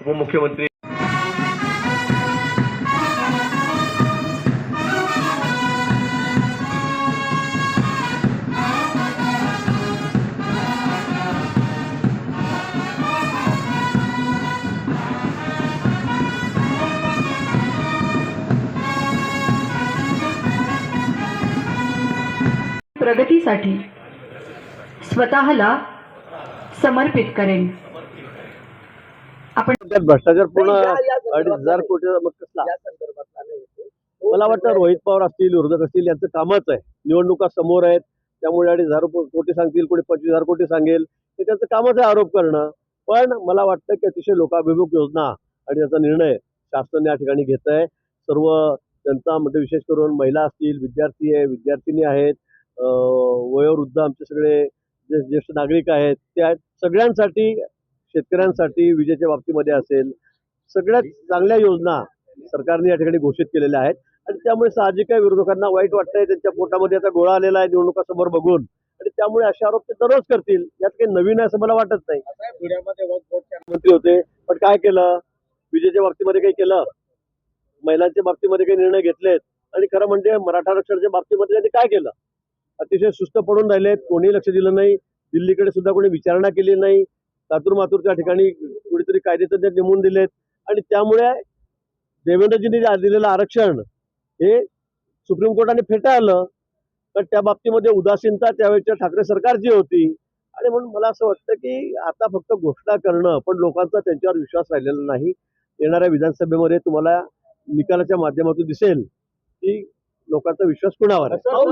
उपमुख्यमंत्री प्रगतीसाठी स्वतःला समर्पित करेन. आपण भ्रष्टाचार पूर्ण अडीच हजार कोटीचा मग कसला? मला वाटतं रोहित पवार असतील विरोधक असतील यांचं कामच आहे. निवडणुका समोर आहेत. त्यामुळे अडीच हजार कोटी सांगतील कोणी पंचवीस हजार कोटी सांगेल. हे त्यांचं कामच आहे आरोप करणं. पण मला वाटतं की अतिशय लोकाभिमुख योजना आणि त्याचा निर्णय शासन या ठिकाणी घेत आहे सर्व जनता म्हणजे विशेष करून महिला असतील विद्यार्थी आहे विद्यार्थिनी आहेत वयोवृद्ध आमचे सगळे जे ज्येष्ठ नागरिक आहेत त्या सगळ्यांसाठी शेतकऱ्यांसाठी विजेच्या बाबतीमध्ये असेल सगळ्यात चांगल्या योजना सरकारने या ठिकाणी घोषित केलेल्या आहेत. आणि त्यामुळे साहजिक आहे विरोधकांना वाईट वाटतंय त्यांच्या पोटामध्ये आता गोळा आलेला आहे निवडणुका समोर बघून. आणि त्यामुळे असे आरोप ते दररोज करतील यात काही नवीन आहे असं मला वाटत नाही. मंत्री होते पण काय केलं? विजेच्या बाबतीमध्ये काही केलं? महिलांच्या बाबतीमध्ये काही निर्णय घेतलेत. आणि खरं म्हणजे मराठा आरक्षणाच्या बाबतीमध्ये त्यांनी काय केलं? अतिशय सुस्त पडून राहिलेत कोणीही लक्ष दिलं नाही. दिल्लीकडे सुद्धा कोणी विचारणा केली नाही. लातूर मातूरच्या ठिकाणी कुणीतरी कायदेतज्ञ नेमून दिलेत. आणि त्यामुळे देवेंद्रजींनी जे दिलेलं आरक्षण हे सुप्रीम कोर्टाने फेटाळलं. तर त्या बाबतीमध्ये उदासीनता त्यावेळेच्या ठाकरे सरकारची होती. आणि म्हणून मला असं वाटतं की आता फक्त घोषणा करणं पण लोकांचा त्यांच्यावर विश्वास राहिलेला नाही. येणाऱ्या विधानसभेमध्ये तुम्हाला निकालाच्या माध्यमातून दिसेल की लोकांचा विश्वास कुणावर आहे?